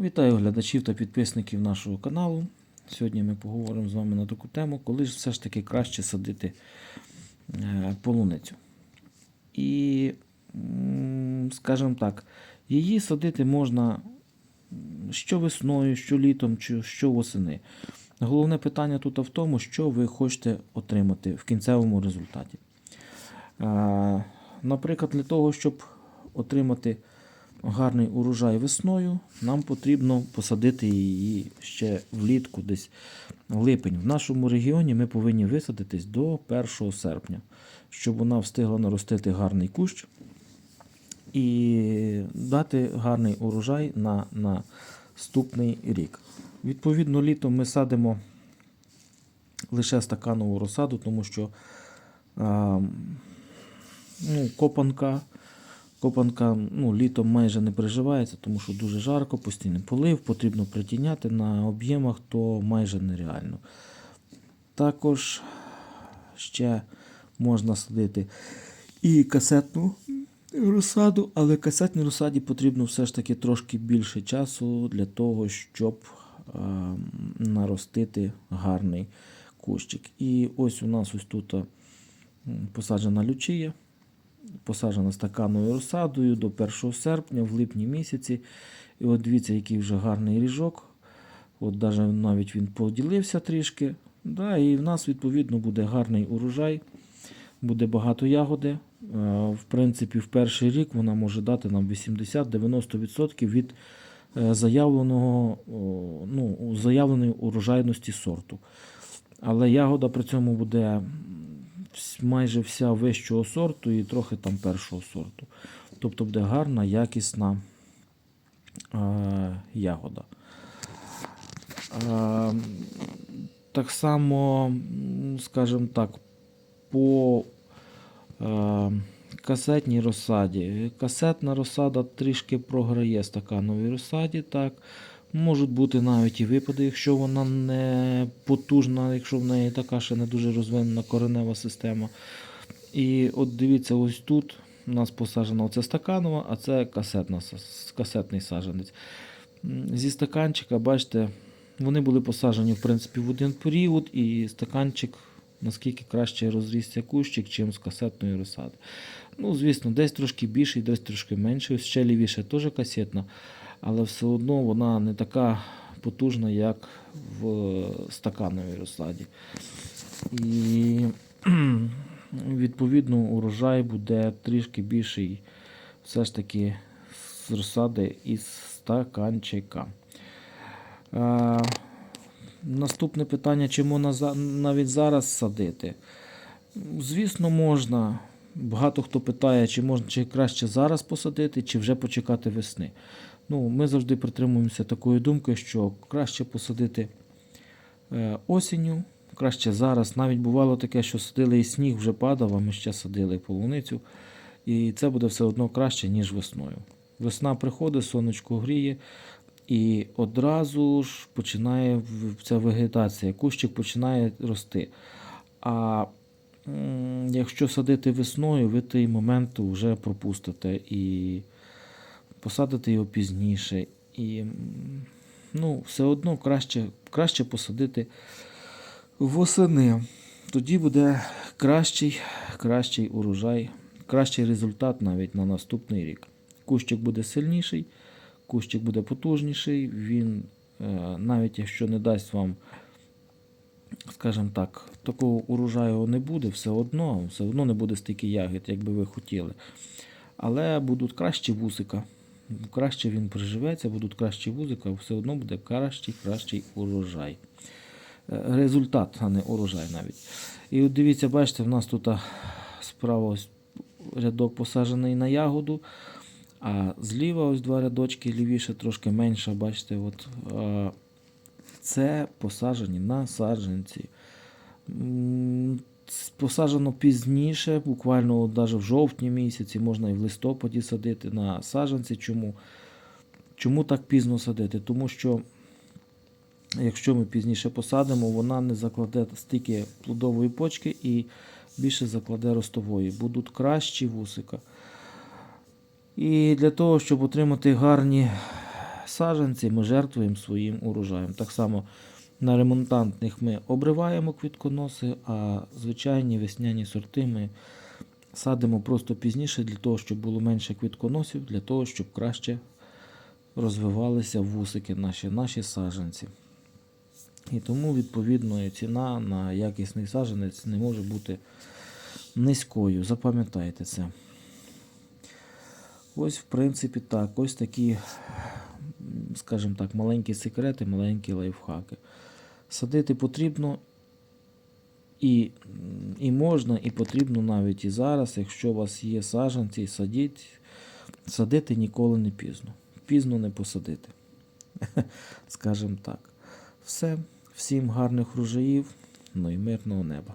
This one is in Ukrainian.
Вітаю глядачів та підписників нашого каналу. Сьогодні ми поговоримо з вами на таку тему, коли ж все ж таки краще садити е, полуницю. І, скажімо так, її садити можна що весною, що літом, що восени. Головне питання тут в тому, що ви хочете отримати в кінцевому результаті. Е, Наприклад, для того, щоб отримати гарний урожай весною, нам потрібно посадити її ще влітку, десь липень. В нашому регіоні ми повинні висадитись до 1 серпня, щоб вона встигла наростити гарний кущ і дати гарний урожай на наступний рік. Відповідно, літом ми садимо лише стаканову розсаду, тому що а, ну, копанка. Копанка ну, літом майже не переживається, тому що дуже жарко, постійний полив, потрібно притіняти на об'ємах, то майже нереально. Також ще можна садити і касетну розсаду, але касетній розсаді потрібно все ж таки трошки більше часу для того, щоб е, наростити гарний кущик. І ось у нас ось тут е, посаджена лючія посаджена стаканною розсадою до 1 серпня, в липні місяці. І от дивіться, який вже гарний ріжок. От навіть він поділився трішки. Да, і в нас, відповідно, буде гарний урожай, буде багато ягоди. Е, В принципі, в перший рік вона може дати нам 80-90% від е, заявленого, ну, заявленої урожайності сорту. Але ягода при цьому буде майже вся вищого сорту і трохи там першого сорту. Тобто буде гарна, якісна е, ягода. Е, так само, скажімо так, по е, касетній розсаді. Касетна розсада трішки програє стакановій розсаді. Так. Можуть бути навіть і випади, якщо вона не потужна, якщо в неї така ще не дуже розвинена коренева система. І от дивіться, ось тут у нас посаджена оце стаканова, а це касетна, касетний саджанець. Зі стаканчика, бачите, вони були посаджені в принципі в один період, і стаканчик наскільки краще розрісся кущик, чим з касетної розсади. Ну, звісно, десь трошки більший, десь трошки менший. Ще лівіше теж касетна, але все одно вона не така потужна, як в стакановій розсаді. І відповідно урожай буде трішки більший все ж таки з розсади із стаканчика. Е, Наступне питання, чи можна навіть зараз садити? Звісно, можна. Багато хто питає, чи можна чи краще зараз посадити, чи вже почекати весни. Ну, ми завжди притримуємося такої думки, що краще посадити е, осінню, краще зараз. Навіть бувало таке, що садили і сніг вже падав, а ми ще садили полуницю. І це буде все одно краще, ніж весною. Весна приходить, сонечко гріє, і одразу ж починає ця вегетація, кущик починає рости. А якщо садити весною, ви той момент вже пропустите і посадите його пізніше. І ну, все одно краще, краще посадити восени. Тоді буде кращий, кращий урожай, кращий результат навіть на наступний рік. Кущик буде сильніший, кущик буде потужніший, він е, навіть якщо не дасть вам, скажімо так, такого урожаю не буде, все одно, все одно не буде стільки ягід, як би ви хотіли. Але будуть кращі вусика. Краще він приживеться, будуть кращі вузика, все одно буде кращий, кращий урожай. Е, Результат, а не урожай навіть. І от дивіться, бачите, в нас тут справа ось рядок посаджений на ягоду, а зліва ось два рядочки, лівіше трошки менше, бачите, от, це посаджені на саджанці. Посаджено пізніше, буквально навіть в жовтні місяці, можна і в листопаді садити на саджанці. Чому? Чому так пізно садити? Тому що якщо ми пізніше посадимо, вона не закладе стільки плодової почки і більше закладе ростової. Будуть кращі вусика. І для того, щоб отримати гарні саджанці ми жертвуємо своїм урожаєм. Так само на ремонтантних ми обриваємо квітконоси, а звичайні весняні сорти ми садимо просто пізніше для того, щоб було менше квітконосів, для того, щоб краще розвивалися вусики наші, наші саджанці. І тому, відповідно, ціна на якісний саджанець не може бути низькою. Запам'ятайте це. Ось, в принципі, так. Ось такі, скажімо так, маленькі секрети, маленькі лайфхаки. Садити потрібно і, і можна, і потрібно навіть і зараз, якщо у вас є саджанці, садіть. Садити ніколи не пізно. Пізно не посадити. Скажімо так. Все. Всім гарних врожаїв, ну і мирного неба.